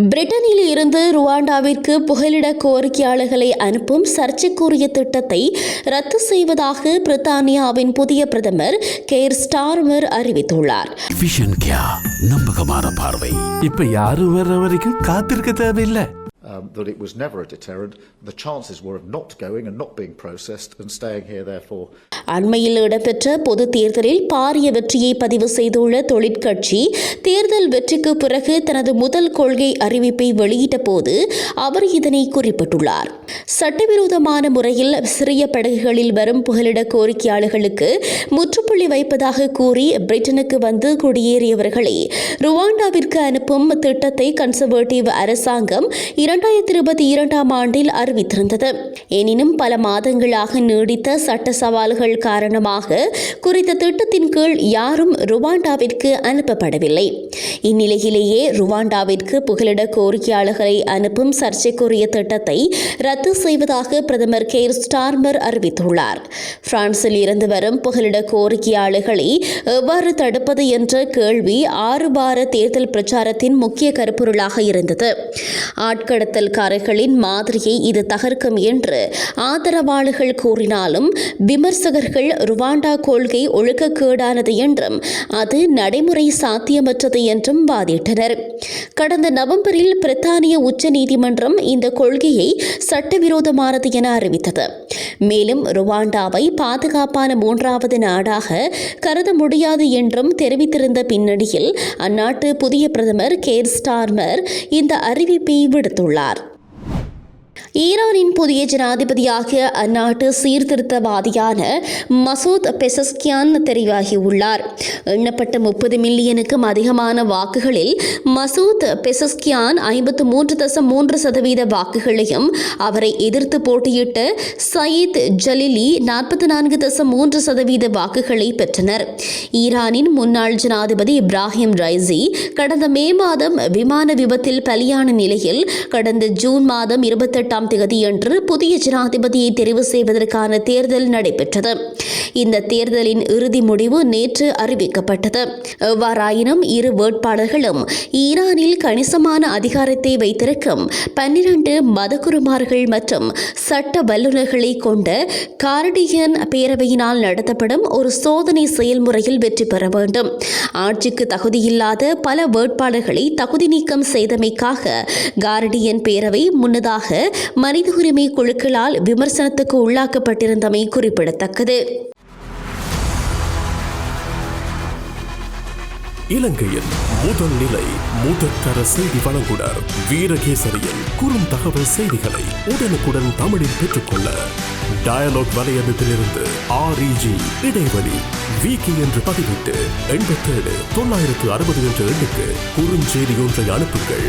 பிரிட்டனில் இருந்து ருவாண்டாவிற்கு புகலிட கோரிக்கையாளர்களை அனுப்பும் சர்ச்சைக்குரிய திட்டத்தை ரத்து செய்வதாக பிரித்தானியாவின் புதிய பிரதமர் கேர் ஸ்டார்மர் அறிவித்துள்ளார். நம்பகமான பார்வை. இப்ப யாரும் வர்ற வரைக்கும் காத்திருக்க தேவையில்லை. um, that it was never a deterrent. The chances were of not going and not being processed and staying here, therefore, அண்மையில் இடம்பெற்ற பொது தேர்தலில் பாரிய வெற்றியை பதிவு செய்துள்ள தொழிற்கட்சி தேர்தல் வெற்றிக்கு பிறகு தனது முதல் கொள்கை அறிவிப்பை வெளியிட்ட போது அவர் இதனை குறிப்பிட்டுள்ளார் சட்டவிரோதமான முறையில் சிறிய படகுகளில் வரும் புகலிட கோரிக்கையாளர்களுக்கு முற்றுப்புள்ளி வைப்பதாக கூறி பிரிட்டனுக்கு வந்து குடியேறியவர்களை ருவாண்டாவிற்கு அனுப்பும் திட்டத்தை கன்சர்வேட்டிவ் அரசாங்கம் இரண்டாயிரத்தி இருபத்தி இரண்டாம் ஆண்டில் அறிவித்திருந்தது. எனினும் பல மாதங்களாக நீடித்த சட்ட சவால்கள் காரணமாக குறித்த திட்டத்தின் கீழ் யாரும் ருவாண்டாவிற்கு அனுப்பப்படவில்லை. இந்நிலையிலேயே ருவாண்டாவிற்கு புகலிட கோரிக்கையாளர்களை அனுப்பும் சர்ச்சைக்குரிய திட்டத்தை ரத்து ரத்து செய்வதாக பிரதமர் கேர் ஸ்டார்மர் அறிவித்துள்ளார். பிரான்சில் இருந்து வரும் புகலிட கோரிக்கையாளர்களை எவ்வாறு தடுப்பது என்ற கேள்வி ஆறு வார தேர்தல் பிரச்சாரத்தின் முக்கிய கருப்பொருளாக இருந்தது. ஆட்கடத்தல்காரர்களின் மாதிரியை இது தகர்க்கும் என்று ஆதரவாளர்கள் கூறினாலும் விமர்சகர்கள் ருவாண்டா கொள்கை ஒழுக்கக்கேடானது என்றும் அது நடைமுறை சாத்தியமற்றது என்றும் வாதிட்டனர். கடந்த நவம்பரில் பிரித்தானிய உச்சநீதிமன்றம் இந்த கொள்கையை சட்ட சட்டவிரோதமானது என அறிவித்தது. மேலும் ருவாண்டாவை பாதுகாப்பான மூன்றாவது நாடாக கருத முடியாது என்றும் தெரிவித்திருந்த பின்னணியில் அந்நாட்டு புதிய பிரதமர் கேர் ஸ்டார்மர் இந்த அறிவிப்பை விடுத்துள்ளார். ஈரானின் புதிய ஜனாதிபதியாக அந்நாட்டு சீர்திருத்தவாதியான மசூத் பெசஸ்கியான் தெரிவாகியுள்ளார். எண்ணப்பட்ட முப்பது மில்லியனுக்கும் அதிகமான வாக்குகளில் மசூத் பெசஸ்கியான் ஐம்பத்து மூன்று தசம் மூன்று சதவீத வாக்குகளையும் அவரை எதிர்த்து போட்டியிட்ட சயீத் ஜலிலி நாற்பத்தி நான்கு தசம் மூன்று சதவீத வாக்குகளை பெற்றனர். ஈரானின் முன்னாள் ஜனாதிபதி இப்ராஹிம் ரைசி கடந்த மே மாதம் விமான விபத்தில் பலியான நிலையில் கடந்த ஜூன் மாதம் இருபத்தெட்டாம் தேதியன்று புதிய ஜனாதிபதியை தெரிவு செய்வதற்கான தேர்தல் நடைபெற்றது. இந்த தேர்தலின் இறுதி முடிவு நேற்று அறிவிக்கப்பட்டது. எவ்வாறாயினும் இரு வேட்பாளர்களும் ஈரானில் கணிசமான அதிகாரத்தை வைத்திருக்கும் பன்னிரண்டு மதகுருமார்கள் மற்றும் சட்ட வல்லுநர்களை கொண்ட கார்டியன் பேரவையினால் நடத்தப்படும் ஒரு சோதனை செயல்முறையில் வெற்றி பெற வேண்டும். ஆட்சிக்கு தகுதியில்லாத பல வேட்பாளர்களை தகுதி நீக்கம் செய்தமைக்காக கார்டியன் பேரவை முன்னதாக மனித உரிமை குழுக்களால் விமர்சனத்துக்கு உள்ளாக்கப்பட்டிருந்தமை குறிப்பிடத்தக்கது. இலங்கையின் முதல் நிலை முதற்கர செய்தி வழங்குனர் வீரகேசரியின் குறும் தகவல் செய்திகளை உடனுக்குடன் தமிழில் பெற்றுக்கொள்ள டயலாக் வலையமைப்பிலிருந்து ஆர்இஜி இடைவெளி விகி என்று பதிவிட்டு எண்பத்தேழு தொள்ளாயிரத்து அறுபது என்ற எண்ணுக்கு குறுஞ்செய்தி ஒன்றை அனுப்புங்கள்.